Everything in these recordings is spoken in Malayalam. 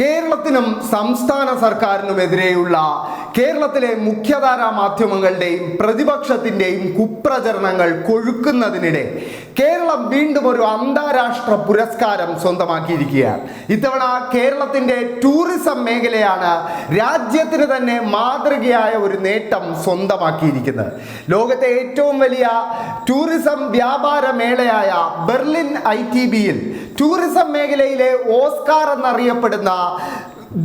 കേരളത്തിനും സംസ്ഥാന സർക്കാരിനുമെതിരെയുള്ള കേരളത്തിലെ മുഖ്യധാരാ മാധ്യമങ്ങളുടെയും പ്രതിപക്ഷത്തിന്റെയും കുപ്രചരണങ്ങൾ കൊഴുക്കുന്നതിനിടെ കേരളം വീണ്ടും ഒരു അന്താരാഷ്ട്ര പുരസ്കാരം സ്വന്തമാക്കിയിരിക്കുകയാണ്. ഇത്തവണ കേരളത്തിന്റെ ടൂറിസം മേഖലയാണ് രാജ്യത്തിന് തന്നെ മാതൃകയായ ഒരു നേട്ടം സ്വന്തമാക്കിയിരിക്കുന്നത്. ലോകത്തെ ഏറ്റവും വലിയ ടൂറിസം വ്യാപാര മേളയായ ബെർലിൻ ഐ ടി ബിയിൽ ടൂറിസം മേഖലയിലെ ഓസ്കാർ എന്നറിയപ്പെടുന്ന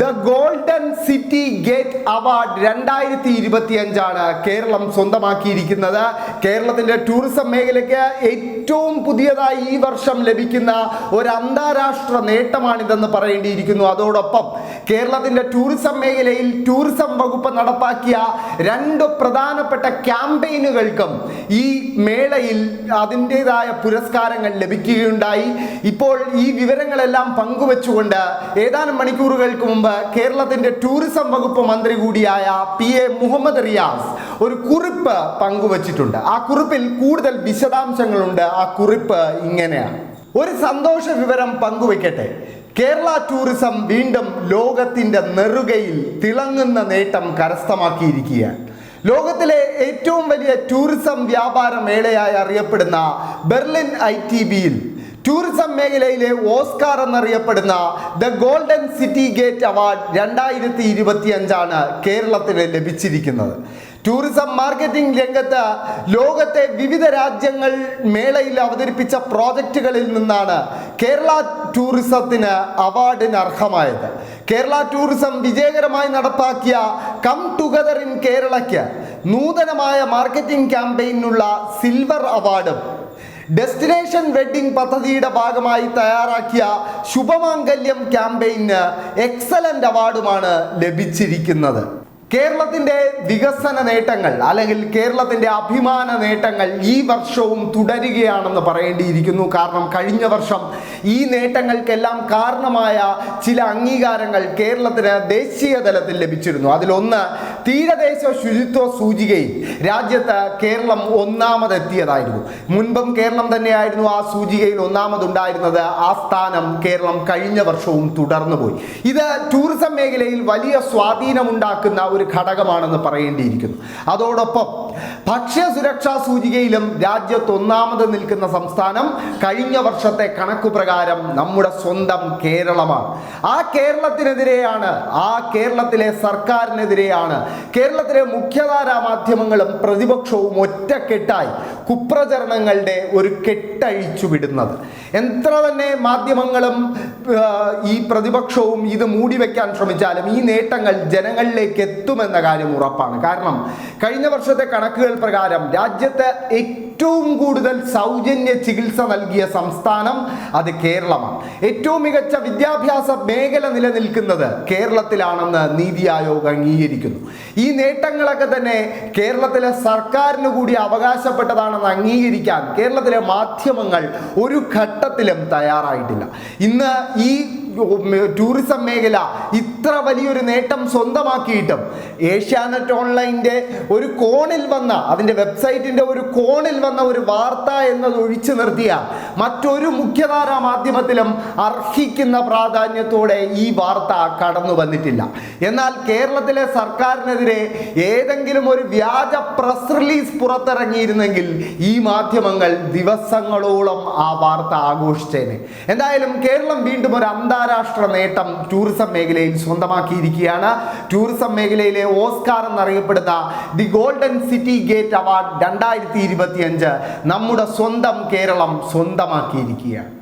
the golden city gate award രണ്ടായിരത്തി ഇരുപത്തി അഞ്ചാണ് കേരളം സ്വന്തമാക്കിയിരിക്കുന്നത്. കേരളത്തിന്റെ ടൂറിസം മേഖലയ്ക്ക് ഏറ്റവും പുതിയതായി ഈ വർഷം ലഭിക്കുന്ന ഒരു അന്താരാഷ്ട്ര നേട്ടമാണിതെന്ന് പറയേണ്ടിയിരിക്കുന്നു. അതോടൊപ്പം കേരളത്തിന്റെ ടൂറിസം മേഖലയിൽ ടൂറിസം വകുപ്പ് നടപ്പാക്കിയ രണ്ട് പ്രധാനപ്പെട്ട ക്യാമ്പയിനുകൾക്കും ഈ മേളയിൽ അതിന്റെതായ പുരസ്കാരങ്ങൾ ലഭിക്കുകയുണ്ടായി. ഇപ്പോൾ ഈ വിവരങ്ങളെല്ലാം പങ്കുവച്ചുകൊണ്ട് ഏതാനും മണിക്കൂറുകൾക്ക് മുമ്പ് കേരളത്തിന്റെ ടൂറിസം വകുപ്പ് മന്ത്രി കൂടിയായ പി എ മുഹമ്മദ് റിയാസ് ഒരു കുറിപ്പ് പങ്കുവച്ചിട്ടുണ്ട്. ആ കുറിപ്പിൽ കൂടുതൽ വിശദാംശങ്ങളുണ്ട്. ആ കുറിപ്പ് ഇങ്ങനെയാണ്. ഒരു സന്തോഷ വിവരം പങ്കുവെക്കട്ടെ. കേരള ടൂറിസം വീണ്ടും ലോകത്തിന്റെ നെറുകയിൽ തിളങ്ങുന്ന നേട്ടം കരസ്ഥമാക്കിയിരിക്കുകയാണ്. ലോകത്തിലെ ഏറ്റവും വലിയ ടൂറിസം വ്യാപാര മേളയായി അറിയപ്പെടുന്ന ബെർലിൻ ഐ ടി ബിയിൽ ടൂറിസം മേഖലയിലെ ഓസ്കാർ എന്നറിയപ്പെടുന്ന the golden city gate award രണ്ടായിരത്തി ഇരുപത്തി അഞ്ചാണ് കേരളത്തിന് ലഭിച്ചിരിക്കുന്നത്. ടൂറിസം മാർക്കറ്റിംഗ് രംഗത്ത് ലോകത്തെ വിവിധ രാജ്യങ്ങൾ മേളയിൽ അവതരിപ്പിച്ച പ്രോജക്റ്റുകളിൽ നിന്നാണ് കേരള ടൂറിസത്തിന് അവാർഡിന് അർഹമായത്. കേരള ടൂറിസം വിജയകരമായി നടപ്പാക്കിയ കം ടുഗദർ ഇൻ കേരളയ്ക്ക് നൂതനമായ മാർക്കറ്റിംഗ് ക്യാമ്പയിനുള്ള സിൽവർ അവാർഡും ഡെസ്റ്റിനേഷൻ വെഡ്ഡിംഗ് പദ്ധതിയുടെ ഭാഗമായി തയ്യാറാക്കിയ ശുഭമാംഗല്യം ക്യാമ്പയിന് എക്സലന്റ് അവാർഡുമാണ് ലഭിച്ചിരിക്കുന്നത്. കേരളത്തിന്റെ വികസന നേട്ടങ്ങൾ അല്ലെങ്കിൽ കേരളത്തിന്റെ അഭിമാന നേട്ടങ്ങൾ ഈ വർഷവും തുടരുകയാണെന്ന് പറയേണ്ടിയിരിക്കുന്നു. കാരണം കഴിഞ്ഞ വർഷം ഈ നേട്ടങ്ങൾക്കെല്ലാം കാരണമായ ചില അംഗീകാരങ്ങൾ കേരളത്തിന് ദേശീയ തലത്തിൽ ലഭിച്ചിരുന്നു. അതിലൊന്ന് തീരദേശ ശുചിത്വ സൂചികയിൽ രാജ്യത്ത് കേരളം ഒന്നാമതെത്തിയതായിരുന്നു. മുൻപും കേരളം തന്നെയായിരുന്നു ആ സൂചികയിൽ ഒന്നാമതുണ്ടായിരുന്നത്. ആ സ്ഥാനം കേരളം കഴിഞ്ഞ വർഷവും തുടർന്നു പോയി ഇത് ടൂറിസം മേഖലയിൽ വലിയ സ്വാധീനമുണ്ടാക്കുന്ന ഒരു ഘടകമാണെന്ന് പറയേണ്ടിയിരിക്കുന്നു. അതോടൊപ്പം ഭക്ഷ്യ സുരക്ഷാ സൂചികയിലും രാജ്യത്ത് ഒന്നാമത് നിൽക്കുന്ന സംസ്ഥാനം കഴിഞ്ഞ വർഷത്തെ കണക്കു പ്രകാരം നമ്മുടെ സ്വന്തം കേരളമാണ്. ആ കേരളത്തിനെതിരെയാണ് ആ കേരളത്തിലെ സർക്കാരിനെതിരെയാണ് കേരളത്തിലെ മുഖ്യധാരാ മാധ്യമങ്ങളും പ്രതിപക്ഷവും ഒറ്റക്കെട്ടായി കുപ്രചരണങ്ങളുടെ ഒരു കെട്ടഴിച്ചു വിടുന്നത്. എത്ര തന്നെ മാധ്യമങ്ങളും ഈ പ്രതിപക്ഷവും ഇത് മൂടി വെക്കാൻ ശ്രമിച്ചാലും ഈ നേട്ടങ്ങൾ ജനങ്ങളിലേക്ക് എത്തുമെന്ന കാര്യം ഉറപ്പാണ്. കാരണം കഴിഞ്ഞ വർഷത്തെ കണക്കുകൾ പ്രകാരം രാജ്യത്ത് ഏറ്റവും കൂടുതൽ സൗജന്യ ചികിത്സ നൽകിയ സംസ്ഥാനം അത് കേരളമാണ്. ഏറ്റവും മികച്ച വിദ്യാഭ്യാസ മേഖല നിലനിൽക്കുന്നത് കേരളത്തിലാണെന്ന് നീതി ആയോഗ് അംഗീകരിക്കുന്നു. ഈ നേട്ടങ്ങളൊക്കെ തന്നെ കേരളത്തിലെ സർക്കാരിന് കൂടി അവകാശപ്പെട്ടതാണെന്ന് അംഗീകരിക്കാൻ കേരളത്തിലെ മാധ്യമങ്ങൾ ഒരു ഘട്ടത്തിലും തയ്യാറായിട്ടില്ല. ഇന്ന് ഈ ടൂറിസം മേഖല ഇത്ര വലിയൊരു നേട്ടം സ്വന്തമാക്കിയിട്ടും ഏഷ്യാനെറ്റ് ഓൺലൈന്റെ ഒരു കോണിൽ വന്ന അതിന്റെ വെബ്സൈറ്റിന്റെ ഒരു കോണിൽ വന്ന ഒരു വാർത്ത എന്നത് ഒഴിച്ചു നിർത്തിയ മറ്റൊരു മുഖ്യധാരാ മാധ്യമത്തിലും അർഹിക്കുന്ന പ്രാധാന്യത്തോടെ ഈ വാർത്ത കടന്നു വന്നിട്ടില്ല. എന്നാൽ കേരളത്തിലെ സർക്കാരിനെതിരെ ഏതെങ്കിലും ഒരു വ്യാജ പ്രസ് റിലീസ് പുറത്തിറങ്ങിയിരുന്നെങ്കിൽ ഈ മാധ്യമങ്ങൾ ദിവസങ്ങളോളം ആ വാർത്ത ആഘോഷിച്ചേനെ. എന്തായാലും കേരളം വീണ്ടും ഒരു അന്താരാഷ്ട്ര നേട്ടം ടൂറിസം മേഖലയിൽ സ്വന്തമാക്കിയിരിക്കുകയാണ്. ടൂറിസം മേഖലയിലെ ഓസ്കാർ എന്നറിയപ്പെടുന്ന the golden city gate award രണ്ടായിരത്തി ഇരുപത്തിയഞ്ച് നമ്മുടെ സ്വന്തം കേരളം സ്വന്തമാക്കിയിരിക്കുകയാണ്.